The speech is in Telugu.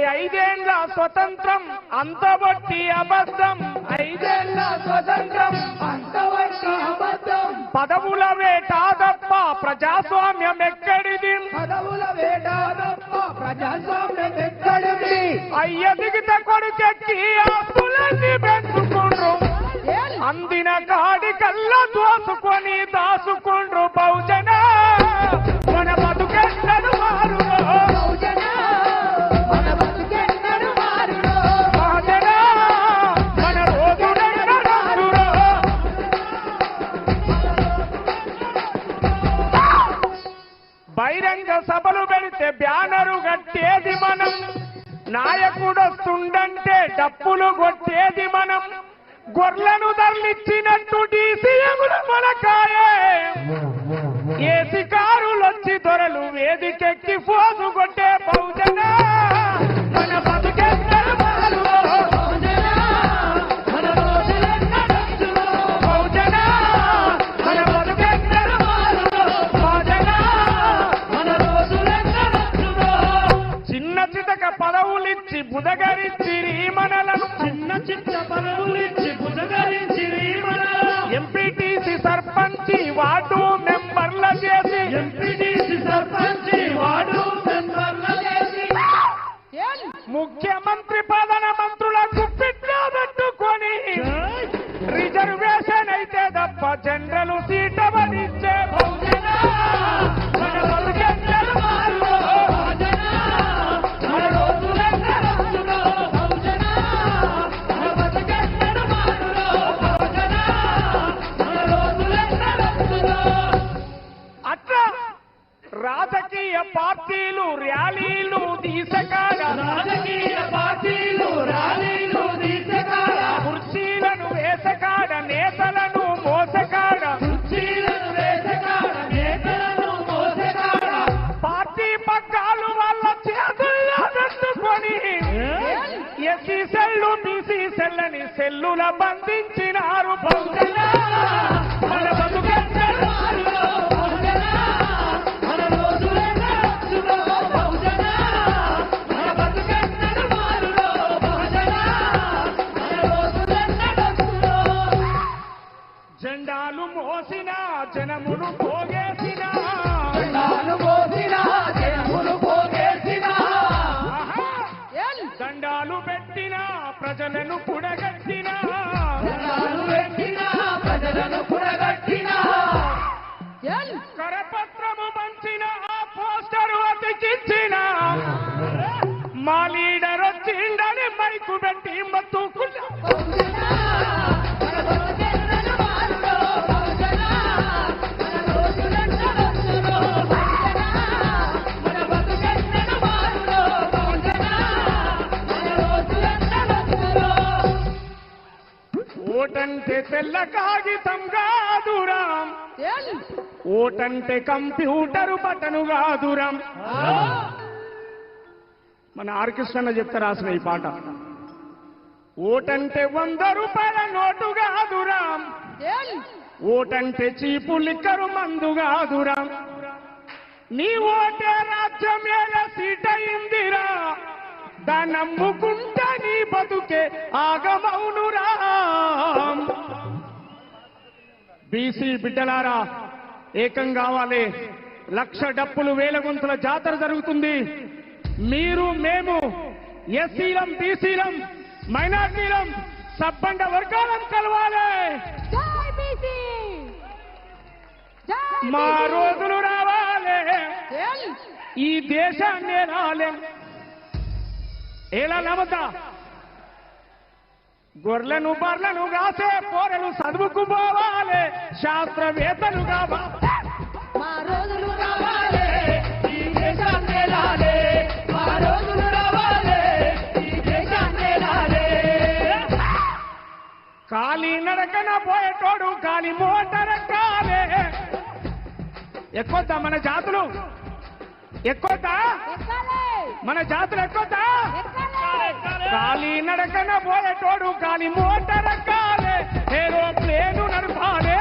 డెబ్బై ఐదేండ్ల స్వతంత్రం అంతబట్టి అబద్ధం. ఐదేండ్ల స్వతంత్రం అంతవరకు అబద్ధం. పదవుల వేట తప్ప ప్రజాస్వామ్యం ఎక్కడిది? పదవుల వేట తప్ప ప్రజాస్వామ్యం ఎక్కడిది? దిగిత కొడుకెక్కి ఆస్తులన్నీ పెంచుకుండ్రు. అందిన కాడి కల్లా దోసుకొని దాసుకుండ్రు. బహుజన సభలు పెడితే బ్యానరు కట్టేది మనం. నాయకుడొస్తుండంటే డప్పులు కొట్టేది మనం. గొర్రెలను తరలిచ్చినట్టు డీసీఎముల మనకాయే. ఏసి కారులొచ్చి దొరలు వేదికెక్కి ఫోజు కొట్టే చితక పదవులిచ్చి బుధగరించి మనలను చిన్న చిన్న పదవులిచ్చి బుధగరించి ఎంపీటీసీ సర్పంచి వార్డు పార్టీలు ర్యాలీలు తీసకాడ రాజకీయ పార్టీలు ర్యాలీలు కుర్చీలను వేసకాడ నేతలను మోసకాడ కుర్చీలను వేసకాడ నేతలను మోసకాడ పార్టీ పగ్గాలు వాళ్ళ చేతుల్లో పెట్టుకొని ఎస్సీ సెల్లు బీసీ సెల్లని సెల్లుల బంధించినారు బహుజన మోసిన జనమును పోగేసిన. దండాలు మోసిన జనములు పోగేసిన! దండాలు పెట్టిన ప్రజలను కుడగట్టిన. దండాలు పెట్టిన ప్రజలను పురగట్టిన కరపత్రము పంచిన ఆ పోస్టరు అతికించిన. మా లీడర్ వచ్చిండని మైకు పెట్టి మత్తుకున్నా తెల్ల కాగితం కాదురాం. ఓటంటే కంప్యూటర్ బటను కాదురాం. మన ఆర్కెస్ట్రా చెప్తే రాసిన ఈ పాట. ఓటంటే వంద రూపాయల నోటు కాదురాం. ఓటంటే చీపు లిక్కరు మందు కాదురాం. నీ ఓటే రాజ్యం సీట అయిందిరా దాన్ని నమ్ముకుంటా నీ బతుకే ఆగమౌనురా బీసీ బిడ్డలారా ఏకం కావాలి. లక్ష డప్పులు వేల గొంతుల జాతర జరుగుతుంది. మీరు మేము ఎస్సీలం బీసీలం మైనార్టీలం సబ్బండ వర్గాలం కలవాలి. మా రోజులు రావాలి. ఈ దేశాన్ని రాలే. ఎలా నమ్మతా? గొర్రెలను బర్లను కాసే పోరలు చదువుకు పోవాలి. శాస్త్రవేత్తలు కావాలి మా రోజులు రావాలి. ఈ దేశాన్ని ఏలాలి. మా రోజులు రావాలి. ఈ దేశాన్ని ఏలాలి. కాలి నడకన పోయేటోడు కాలి మోటార్ కాలే. ఎక్కువద్దా మన జాతులు? ఎక్కువద్దా? మన జాతులు ఎక్కువద్దా? కాలి నడకన పోయేటోడు కాలి మోటర కాలే. ఏరోప్లేను నడపాలే.